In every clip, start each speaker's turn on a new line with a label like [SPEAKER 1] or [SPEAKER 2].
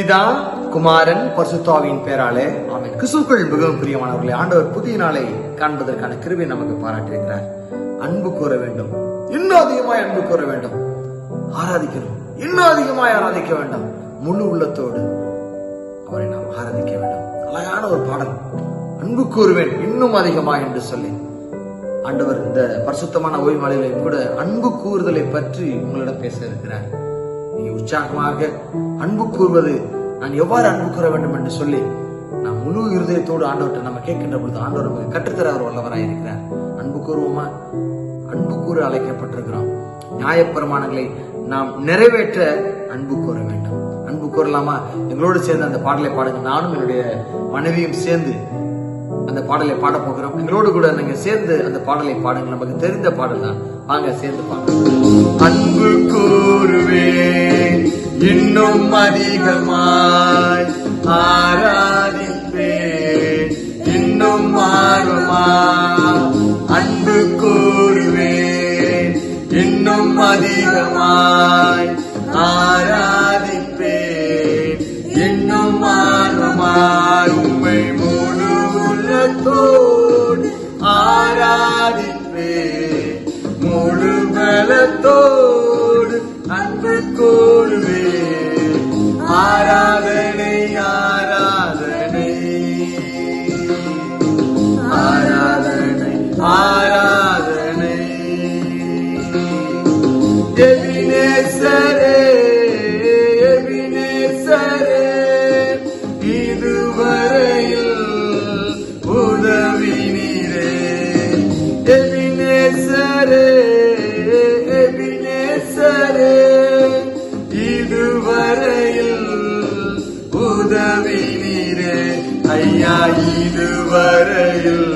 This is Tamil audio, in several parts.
[SPEAKER 1] பிதா குமாரன் பரிசுத்தாவின் பேராலே ஆமென். கிறிஸ்துக்குள் மிகவும் பிரியமானவர்களே ஆண்டவர் புதிய நாளை காண்பதற்கான கிருவை நமக்கு பாராட்டியிருக்கிறார். அன்பு கூற வேண்டும். இன்னும் அதிகமாய் அன்பு கூற வேண்டும். ஆராதிக்கணும். இன்னும் அதிகமாய் ஆராதிக்க வேண்டும். முழு உள்ளத்தோடு அவரை நாம் ஆராதிக்க வேண்டும். அழகான ஒரு பாடல். அன்பு கூறுவேன் இன்னும் அதிகமா என்று சொல்லி. ஆண்டவர் இந்த பரிசுத்தமான ஓய்வு மலையில கூட அன்பு கூறுதலை பற்றி உங்களிடம் பேச இருக்கிறார். நீ உற்சாகமாக அன்பு கூறுவது நான் எவ்வாறு அன்பு கூற வேண்டும் என்று சொல்லி நாம் முழு இருதயத்தோடு ஆண்டவர்கிட்ட நம்ம கேட்கின்ற பொழுது ஆண்டவர் நமக்கு கற்றுத்தர அவர் வல்லவராக இருக்கிறார். அன்பு கூறுவோமா? அன்பு கூற அழைக்கப்பட்டிருக்கிறோம். நியாயப்பிரமாணங்களை நாம் நிறைவேற்ற அன்பு கூற வேண்டும். அன்பு கூறலாமா? எங்களோடு சேர்ந்து அந்த பாடலை பாடுங்க நானும் என்னுடைய மனைவியும் சேர்ந்து அந்த பாடலை பாட போகிறோம். எங்களோடு கூட நீங்க சேர்ந்து அந்த பாடலை பாடுங்க நமக்கு தெரிந்த பாடல் தான். வாங்க சேர்ந்து பாடுங்க அன்பு கூறுவே இன்னும் அதிகமாய் ஆராதிப்பே இன்னும் மாறுமா? அன்பு கூறுவே இன்னும் அதிகமாய் ஆராதிப்பே இன்னும் மாறுமாய் உண்மை ஆராதிப்பேன் முழு பலத்தோடு அன்பு கூறுவேன் ஆராதனை ஆராதனை. ஆராதனை ஆராதனை. நீரே ஐயா இதுவரையில்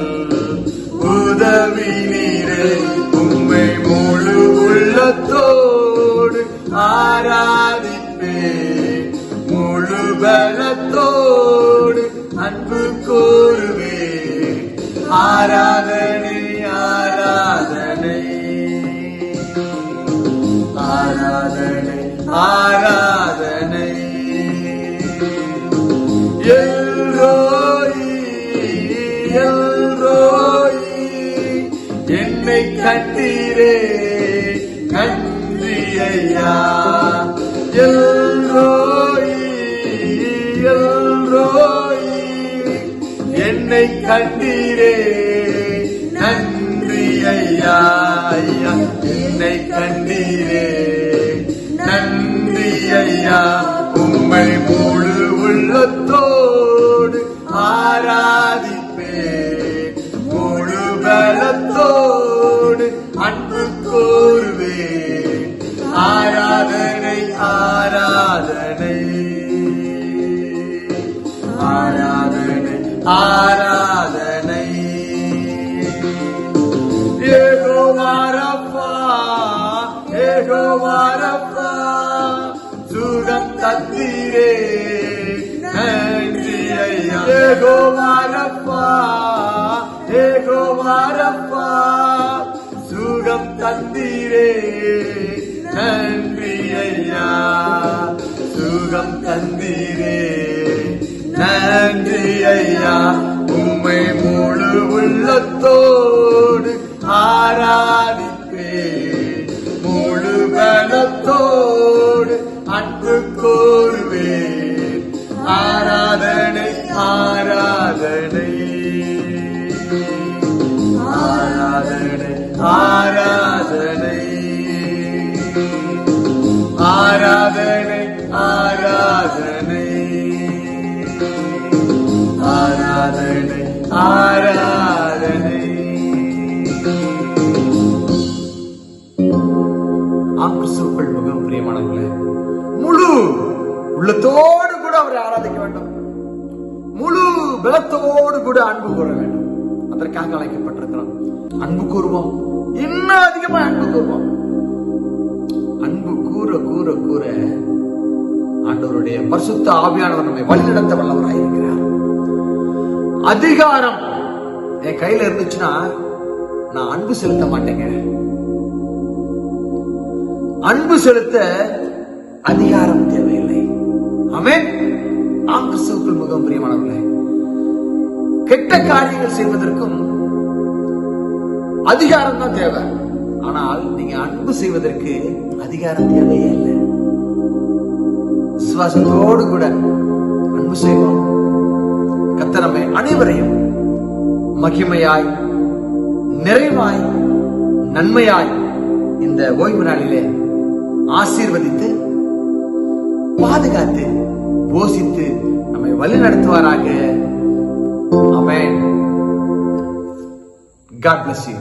[SPEAKER 1] உதவி நீரே. உண்மை முழு உள்ளத்தோடு ஆராதிப்பே முழு பலத்தோடு அன்பு கூறுவேன். ஆராதனை ஆராதனை. ஆராதனை ஆரா எல்ரோயி என்னை கட்டீரே நன்றி ஐயா எல்ரோயி எல்ரோயி என்னை கட்டீரே நன்றி ஐயா ஐயா என்னை கண்டீரே நன்றி ஐயா உம்மை முழு உள்ளத்தோடு ஆராதிப்பேன் கோருவே ஆராதனை ஆராதனை. ஆராதனை ஆராதனை. ஏகோ வாரப்பா ஏகோ வாரப்பா சுகம் தந்தீரே. நன்றி தந்தீரே நன்றி ஐயா சுகம் தந்தீரே. நன்றி ஐயா உம்மை முழு உள்ளத்தோடு ஆராதிப்பே முழு பலத்தோடு அன்பு கோருவே. ஆராதனை ஆராதனை. ஆராதனை ஆரா ஆராதனை ஆராதனை. மிகவும் பிரியமானவர்களே முழு உள்ளத்தோடு கூட அவரை ஆராதிக்க வேண்டும். முழு பலத்தோடு கூட அன்பு கூற வேண்டும். அதற்காக அழைக்கப்பட்டிருக்கிறோம். அன்பு கூறுவோம். இன்னும் அதிகமா அன்பு கூறுவோம். அன்பு கூற கூற கூற ஆண்டவருடைய பரிசுத்த ஆவியானவர் நம்மை வழிநடத்த வல்லவராய் இருக்கிறார் அதிகாரம். என் கையில இருந்துச்சுன்னா நான் அன்பு செலுத்த மாட்டேங்க. அன்பு செலுத்த அதிகாரம் தேவையில்லை. ஆமென். ஆம் கிறிஸ்துவுக்குள் மிகவும் பிரியமானவர்களே கெட்ட காரியங்கள் செய்வதற்கும் அதிகாரம் தான் தேவை. ஆனால் நீங்க அன்பு செய்வதற்கு அதிகாரம் தேவையே இல்லை. விசுவாசத்தோடு கூட அன்பு செய்வோம். கர்த்தர் நம்மை அனைவரையும் மகிமையாய் நிறைவாய் நன்மையாய் இந்த ஓய்வு நாளிலே ஆசீர்வதித்து பாதுகாத்து போஷித்து நம்மை வழி நடத்துவாராக. அமேன் காட் பிளஸ் யூ